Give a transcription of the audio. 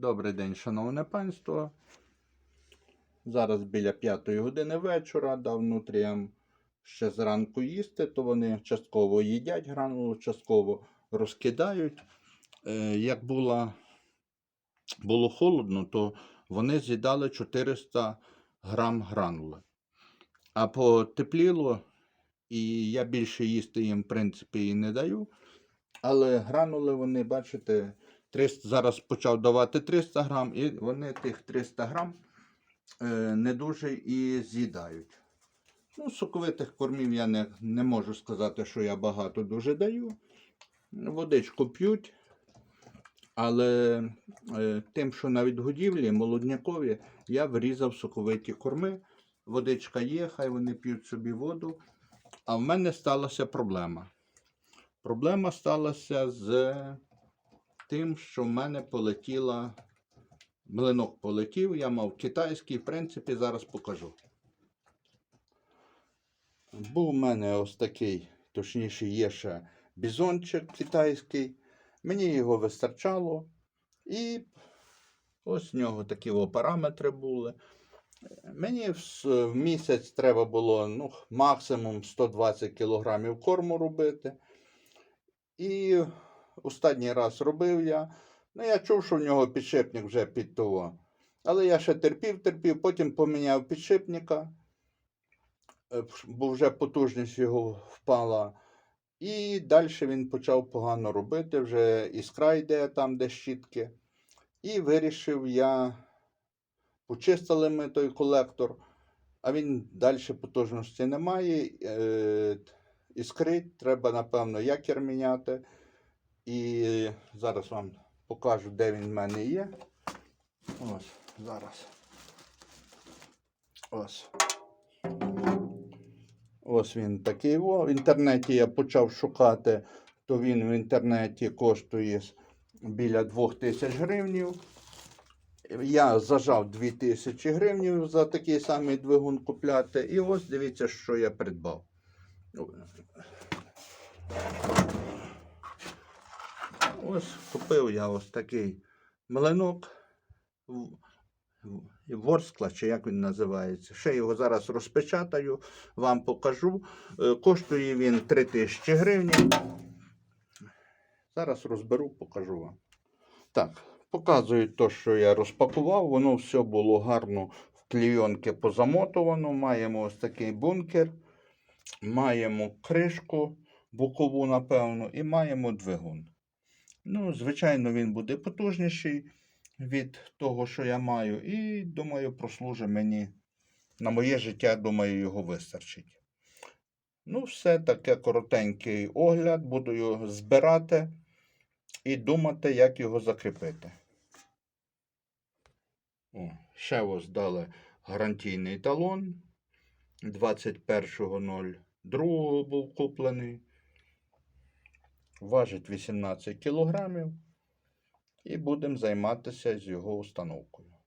Добрий день, шановне панство. Зараз біля п'ятої години вечора дав нутріям ще зранку їсти, то вони частково їдять гранулу, частково розкидають. Е, Як було, було холодно, то вони з'їдали 400 грам гранули. А потепліло, і я більше їсти їм, в принципі, і не даю. Але гранули вони, бачите, 300, зараз почав давати 300 грам, і вони тих 300 грам е, не дуже і з'їдають. Ну, соковитих кормів я не, не можу сказати, що я багато дуже даю. Водичку п'ють. Але е, тим, що на відгодівлі, молоднякові, я врізав соковиті корми. Водичка є, хай вони п'ють собі воду. А в мене сталася проблема. Проблема сталася з тим, що в мене полетіла. Млинок полетів, я мав китайський, в принципі, зараз покажу. Був у мене ось такий, точніше, є ще бізончик китайський. Мені його вистачало. І ось в нього такі параметри були. Мені в, місяць треба було ну, максимум 120 кг корму робити. І останній раз робив я. Ну, я чув, що в нього підшипник вже під того. Але я ще терпів, терпів, потім поміняв підшипника, е, бо вже потужність його впала. І далі він почав погано робити, вже іскра йде там, де щітки. І вирішив я, почистили ми той колектор, а він далі потужності немає. Е, іскри, треба, напевно, якір міняти. І зараз вам покажу, де він в мене є. Ось, зараз. Ось. Ось він такий. О, в інтернеті я почав шукати, то він в інтернеті коштує біля 2000 гривнів. Я зажав 2000 гривнів за такий самий двигун купляти. І ось дивіться, що я придбав. Ось купив я ось такий млинок ворскла, чи як він називається. Ще його зараз розпечатаю, вам покажу. Е, Коштує він 3000 гривень. Зараз розберу, покажу вам. Так, показую те, що я розпакував. Воно все було гарно в клійонки позамотовано. Маємо ось такий бункер, маємо кришку бокову, напевно, і маємо двигун. Ну, звичайно, він буде потужніший від того, що я маю, і думаю, прослужить мені на моє життя, думаю, його вистачить. Ну, все таке коротенький огляд, буду його збирати і думати, як його закріпити. О, ще ось дали гарантійний талон. 21.02 був куплений. Важить 18 кілограмів. І будемо займатися з його установкою.